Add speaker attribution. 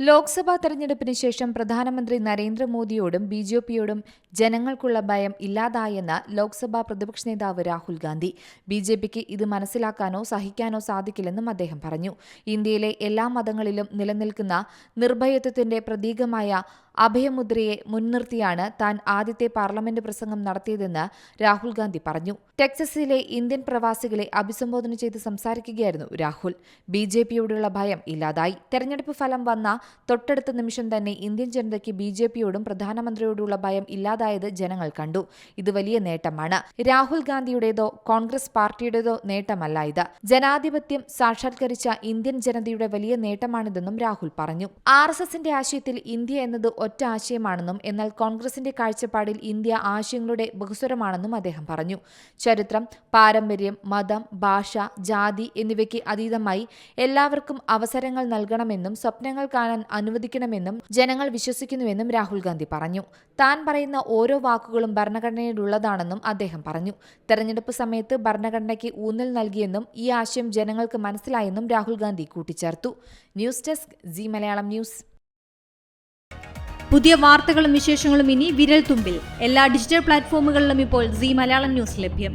Speaker 1: ലോക്സഭാ തെരഞ്ഞെടുപ്പിന് ശേഷം പ്രധാനമന്ത്രി നരേന്ദ്രമോദിയോടും ബി ജെ പിയോടും ജനങ്ങൾക്കുള്ള ഭയം ഇല്ലാതായെന്ന് ലോക്സഭാ പ്രതിപക്ഷ നേതാവ് രാഹുൽ ഗാന്ധി. ബി ജെ പിക്ക് ഇത് മനസ്സിലാക്കാനോ സഹിക്കാനോ സാധിക്കില്ലെന്നും അദ്ദേഹം പറഞ്ഞു. ഇന്ത്യയിലെ എല്ലാ മതങ്ങളിലും നിലനിൽക്കുന്ന നിർഭയത്വത്തിന്റെ പ്രതീകമായ അഭയമുദ്രയെ മുൻനിർത്തിയാണ് താൻ ആദ്യത്തെ പാർലമെന്റ് പ്രസംഗം നടത്തിയതെന്ന് രാഹുൽ ഗാന്ധി പറഞ്ഞു. ടെക്സസിലെ ഇന്ത്യൻ പ്രവാസികളെ അഭിസംബോധന ചെയ്ത് സംസാരിക്കുകയായിരുന്നു രാഹുൽ. ബി ജെ പിയോടുള്ള ഭയം ഇല്ലാതായി. തെരഞ്ഞെടുപ്പ് ഫലം വന്ന തൊട്ടടുത്ത നിമിഷം തന്നെ ഇന്ത്യൻ ജനതയ്ക്ക് ബി ജെ പിയോടും പ്രധാനമന്ത്രിയോടുള്ള ഭയം ഇല്ലാതായത് ജനങ്ങൾ കണ്ടു. ഇത് വലിയ നേട്ടമാണ്. രാഹുൽ ഗാന്ധിയുടേതോ കോൺഗ്രസ് പാർട്ടിയുടേതോ നേട്ടമല്ല ഇത് ജനാധിപത്യം സാക്ഷാത്കരിച്ച ഇന്ത്യൻ ജനതയുടെ വലിയ നേട്ടമാണിതെന്നും രാഹുൽ പറഞ്ഞു. ആർ എസ് എസിന്റെ ആശയത്തിൽ ഇന്ത്യ എന്നത് ഒറ്റ ആശയമാണെന്നും എന്നാൽ കോൺഗ്രസിന്റെ കാഴ്ചപ്പാടിൽ ഇന്ത്യ ആശയങ്ങളുടെ ബഹുസ്വരമാണെന്നും അദ്ദേഹം പറഞ്ഞു. ചരിത്രം പാരമ്പര്യം മതം ഭാഷ ജാതി എന്നിവയ്ക്ക് അതീതമായി എല്ലാവർക്കും അവസരങ്ങൾ നൽകണമെന്നും സ്വപ്നങ്ങൾ കാണാൻ അനുവദിക്കണമെന്നും ജനങ്ങൾ വിശ്വസിക്കുന്നുവെന്നും രാഹുൽ ഗാന്ധി പറഞ്ഞു. താൻ പറയുന്ന ഓരോ വാക്കുകളും ഭരണഘടനയിലുള്ളതാണെന്നും അദ്ദേഹം പറഞ്ഞു. തെരഞ്ഞെടുപ്പ് സമയത്ത് ഭരണഘടനയ്ക്ക് ഊന്നൽ നൽകിയെന്നും ഈ ആശയം ജനങ്ങൾക്ക് മനസ്സിലായെന്നും രാഹുൽ ഗാന്ധി കൂട്ടിച്ചേർത്തു. News desk G Malayalam news.
Speaker 2: പുതിയ വാർത്തകളും വിശേഷങ്ങളും ഇനി വിരൽ തുമ്പിൽ. എല്ലാ ഡിജിറ്റൽ പ്ലാറ്റ്ഫോമുകളിലും ഇപ്പോൾ സി മലയാളം ന്യൂസ് ലഭ്യം.